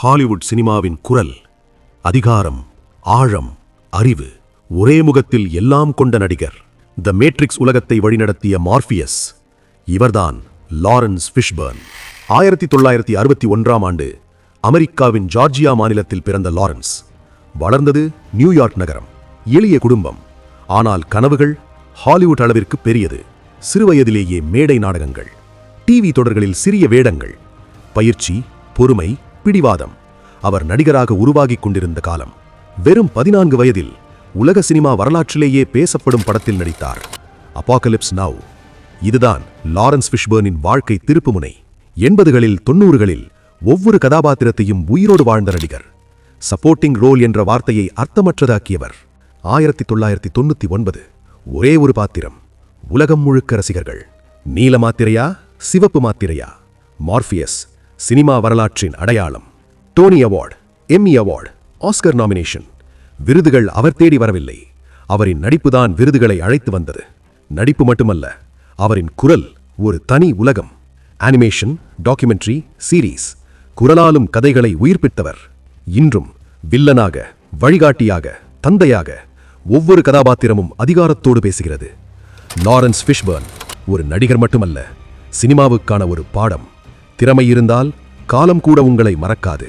Hollywood சினிமாவின் குரல் அதிகாரம் ஆழம் அறிவு ஒரே முகத்தில் எல்லாம் கொண்ட நடிகர். த மேட்ரிக்ஸ் உலகத்தை வழிநடத்திய மார்பியஸ் இவர்தான் லாரன்ஸ் ஃபிஷ்பர்ன். ஆயிரத்தி தொள்ளாயிரத்தி அறுபத்தி ஒன்றாம் ஆண்டு அமெரிக்காவின் ஜார்ஜியா மாநிலத்தில் பிறந்த லாரன்ஸ். வளர்ந்தது நியூயார்க் நகரம் எளிய குடும்பம். ஆனால் கனவுகள் ஹாலிவுட் அளவிற்கு பெரியது. சிறுவயதிலேயே மேடை நாடகங்கள் டிவி தொடர்களில் சிறிய வேடங்கள். பயிற்சி பொறுமை பிடிவாதம். அவர் நடிகராக உருவாகிக் கொண்டிருந்த காலம். வெறும் பதினான்கு வயதில் உலக சினிமா வரலாற்றிலேயே பேசப்படும் படத்தில் நடித்தார். அபாகலிப்ஸ் நவ் இதுதான் லாரன்ஸ் ஃபிஷ்பர்னின் வாழ்க்கை திருப்புமுனை. எண்பதுகளில் தொன்னூறுகளில் ஒவ்வொரு கதாபாத்திரத்தையும் உயிரோடு வாழ்ந்த நடிகர். சப்போர்ட்டிங் ரோல் என்ற வார்த்தையை அர்த்தமற்றதாக்கியவர். ஆயிரத்தி தொள்ளாயிரத்தி தொண்ணூற்றி ஒன்பது. ஒரே ஒரு பாத்திரம். உலகம் முழுக்க ரசிகர்கள். நீல மாத்திரையா சிவப்பு மாத்திரையா? மார்பியஸ் சினிமா வரலாற்றின் அடையாளம். Tony award Emmy award Oscar nomination விருதுகள் அவர் தேடி வரவில்லை. அவரின் நடிப்புதான் விருதுகளை அழைத்து வந்தது. நடிப்பு மட்டுமல்ல அவரின் குரல் ஒரு தனி உலகம். அனிமேஷன் டாக்குமெண்ட்ரி சீரீஸ் குரலாலும் கதைகளை உயிர்ப்பித்தவர். இன்றும் வில்லனாக வழிகாட்டியாக தந்தையாக ஒவ்வொரு கதாபாத்திரமும் அதிகாரத்தோடு பேசுகிறது. லாரன்ஸ் ஃபிஷ்பர்ன் ஒரு நடிகர் மட்டுமல்ல சினிமாவுக்கான ஒரு பாடம். திறமை இருந்தால் காலம் கூட உங்களை மறக்காது.